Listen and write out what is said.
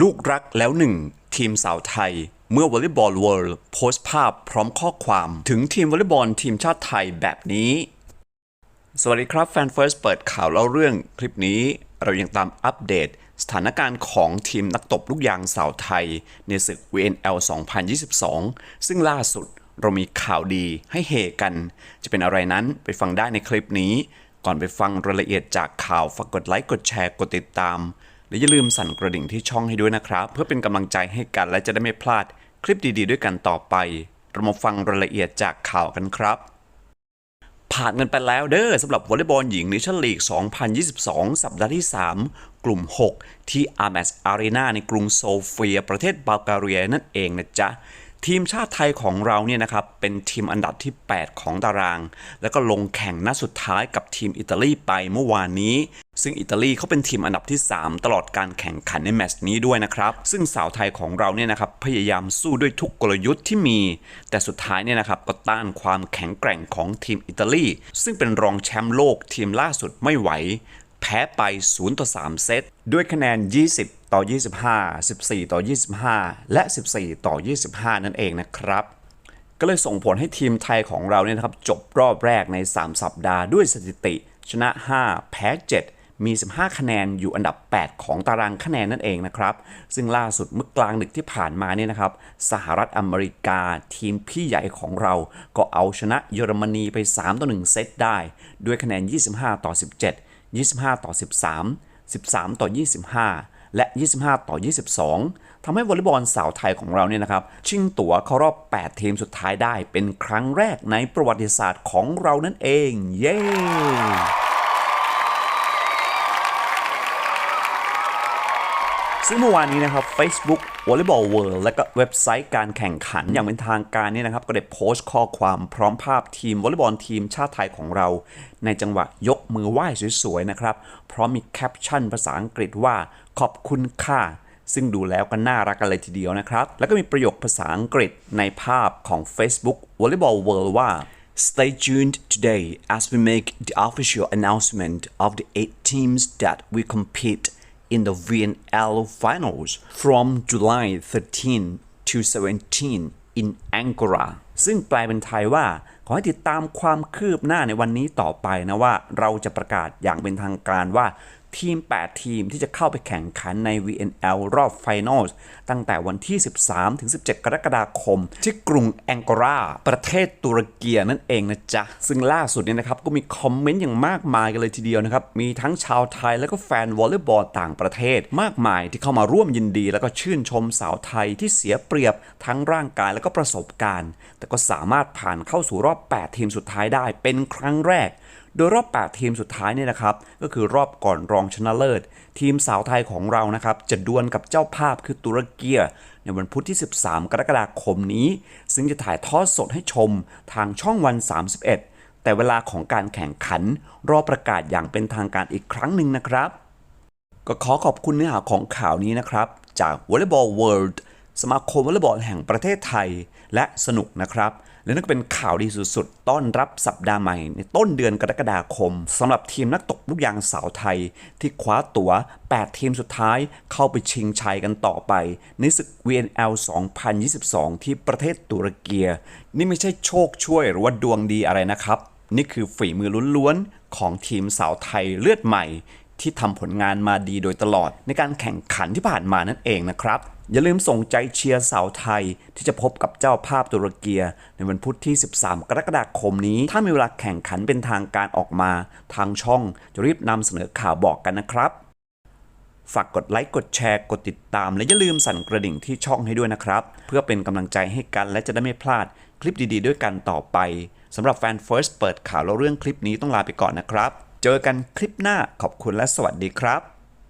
ลูกรักแล้วหนึ่งทีมสาวไทย เมื่อวอลเลย์บอลเวิลด์โพสต์ภาพพร้อมข้อความถึงทีมวอลเลย์บอลทีมชาติไทยแบบนี้ สวัสดีครับแฟนเฟิร์สเปิดข่าวเล่าเรื่องคลิปนี้ เรายังตามอัปเดต สถานการณ์ของทีมนักตบลูกยางสาวไทย ในศึก VNL 2022 ซึ่งล่าสุดเรามีข่าวดีให้เฮกัน จะเป็นอะไรนั้นไปฟังได้ในคลิปนี้ ก่อนไปฟังรายละเอียดจากข่าวฝากกดไลค์กดแชร์กดติดตาม และอย่าลืมสั่นกระดิ่งที่ช่องให้ด้วยนะครับ เพื่อเป็นกำลังใจให้กันและจะได้ไม่พลาดคลิปดีๆ ด้วยกันต่อไป เรามาฟังรายละเอียดจากข่าวกันครับ ผ่านกันไปแล้วเด้อสำหรับวอลเลย์บอลหญิงเนชั่นลีก 2022 สัปดาห์ที่ 3 กลุ่ม 6 ที่ Amex Arena ในกรุงโซเฟีย ประเทศบัลแกเรียนั่นเองนะจ๊ะทีมชาติไทยของเราเนี่ยนะครับเป็นทีมอันดับที่ 8 ของตาราง แล้วก็ลงแข่งนัดสุดท้ายกับทีมอิตาลีไปเมื่อวานนี้ ซึ่งอิตาลีเขาเป็นทีมอันดับที่ 3 ตลอดการแข่งขันในแมตช์นี้ด้วยนะครับ ซึ่งสาวไทยของเราเนี่ยนะครับพยายามสู้ด้วยทุกกลยุทธ์ที่มี แต่สุดท้ายเนี่ยนะครับก็ต้านความแข็งแกร่งของทีมอิตาลี ซึ่งเป็นรองแชมป์โลกทีมล่าสุดไม่ไหว แพ้ไป 0 ต่อ 3 เซต ด้วยคะแนน 20 ต่อ 25 14 ต่อ 25 และ 14 ต่อ 25 นั่นเองนะครับก็เลยส่งผลให้ทีมไทยของเราเนี่ยนะครับจบรอบแรกใน 3 สัปดาห์ด้วยสถิติ ชนะ 5 แพ้ 7 มี 15 คะแนนอยู่อันดับ 8 ของตารางคะแนนนั่นเองนะครับ ซึ่งล่าสุดเมื่อกลางดึกที่ผ่านมาเนี่ยนะครับ สหรัฐอเมริกาทีมพี่ใหญ่ของเรา ก็เอาชนะเยอรมนีไป 3 ต่อ 1 เซตได้ ด้วยคะแนน 25 ต่อ 17 25 ต่อ 13 13 ต่อ 25 และ 25 ต่อ 22 ทำให้วอลเลย์บอลสาวไทยของเราเนี่ยนะครับ ชิงตั๋วเข้ารอบ 8 ทีมสุดท้ายได้เป็นครั้งแรกในประวัติศาสตร์ของเรานั่นเอง เย้ ซึ่งเมื่อวานนี้นะครับ Facebook Volleyball World และก็เว็บไซต์การแข่งขันอย่างเป็นทางการเนี่ยนะครับ ก็ได้โพสต์ข้อความพร้อมภาพทีมวอลเลย์บอลทีมชาติไทยของเรา ในจังหวะยกมือไหว้สวยๆนะครับ พร้อมมีแคปชั่นภาษาอังกฤษว่าขอบคุณค่ะซึ่งดูแล้วก็น่ารักกันเลยทีเดียวนะครับ แล้วก็มีประโยคภาษาอังกฤษในภาพของ Facebook Volleyball World ว่า Stay tuned today as we make the official announcement of the eight teams that we compete in the VNL finals from July 13 to 17 in Ankara ซึ่งแปลเป็นไทยว่า ขอให้ติดตามความคืบหน้าในวันนี้ต่อไปนะว่า เราจะประกาศอย่างเป็นทางการว่าทีม 8 ทีมที่จะเข้าไปแข่งขันใน VNL รอบไฟนอลตั้งแต่วันที่ 13 ถึง 17 กรกฎาคม ที่กรุงแองการา ประเทศตุรกีนั่นเองนะจ๊ะ ซึ่งล่าสุดเนี่ยนะครับ ก็มีคอมเมนต์อย่างมากมายกันเลยทีเดียวนะครับ มีทั้งชาวไทยและก็แฟนวอลเลย์บอลต่างประเทศ มากมายที่เข้ามาร่วมยินดี แล้วก็ชื่นชมสาวไทยที่เสียเปรียบทั้งร่างกายและก็ประสบการณ์ แต่ก็สามารถผ่านเข้าสู่รอบ 8 ทีมสุดท้ายได้เป็นครั้งแรก โดยรอบ 8 ทีมสุดท้ายเนี่ยนะครับ ก็คือรอบก่อนรองชนะเลิศ ทีมสาวไทยของเรานะครับ จะดวลกับเจ้าภาพคือตุรกีในวันพุธที่ 13 กรกฎาคมนี้ ซึ่งจะถ่ายทอดสดให้ชมทางช่องวัน 31 แต่เวลาของการแข่งขัน รอประกาศอย่างเป็นทางการอีกครั้งหนึ่งนะครับ ก็ขอขอบคุณเนื้อหาของข่าวนี้นะครับ จาก Volleyball World สมาคมวอลเลย์บอลแห่งประเทศไทยและสนุกนะครับ และนั่นก็เป็นข่าวดีสุดๆ ต้อนรับสัปดาห์ใหม่ในต้นเดือนกรกฎาคมสำหรับทีมนักตกลูกยางสาวไทย ที่คว้าตั๋ว 8 ทีมสุดท้ายเข้าไปชิงชัยกันต่อไป ในศึก VNL 2022 ที่ประเทศตุรกีนี่ไม่ใช่โชคช่วยหรือว่าดวงดีอะไรนะครับ นี่คือฝีมือล้วนๆของทีมสาวไทยเลือดใหม่ที่ทำผลงานมาดีโดยตลอดในการแข่งขันที่ผ่านมานั่นเองนะครับ อย่าลืมส่งใจเชียร์สาวไทย ที่จะพบกับเจ้าภาพตุรกีในวันพุธที่ 13 กรกฎาคมนี้ ถ้ามีเวลาแข่งขันเป็นทางการออกมา ทางช่องจะรีบนำเสนอข่าวบอกกันนะครับฝากกดไลค์ กดแชร์ กดติดตาม และอย่าลืมสั่นกระดิ่งที่ช่องให้ด้วยนะครับ เพื่อเป็นกำลังใจให้กันและจะได้ไม่พลาดคลิปดีๆ ด้วยกันต่อไปสำหรับแฟน First เปิดข่าวแล้วเรื่องคลิปนี้ต้องลาไปก่อนนะครับ เจอกันคลิปหน้าขอบคุณและสวัสดีครับ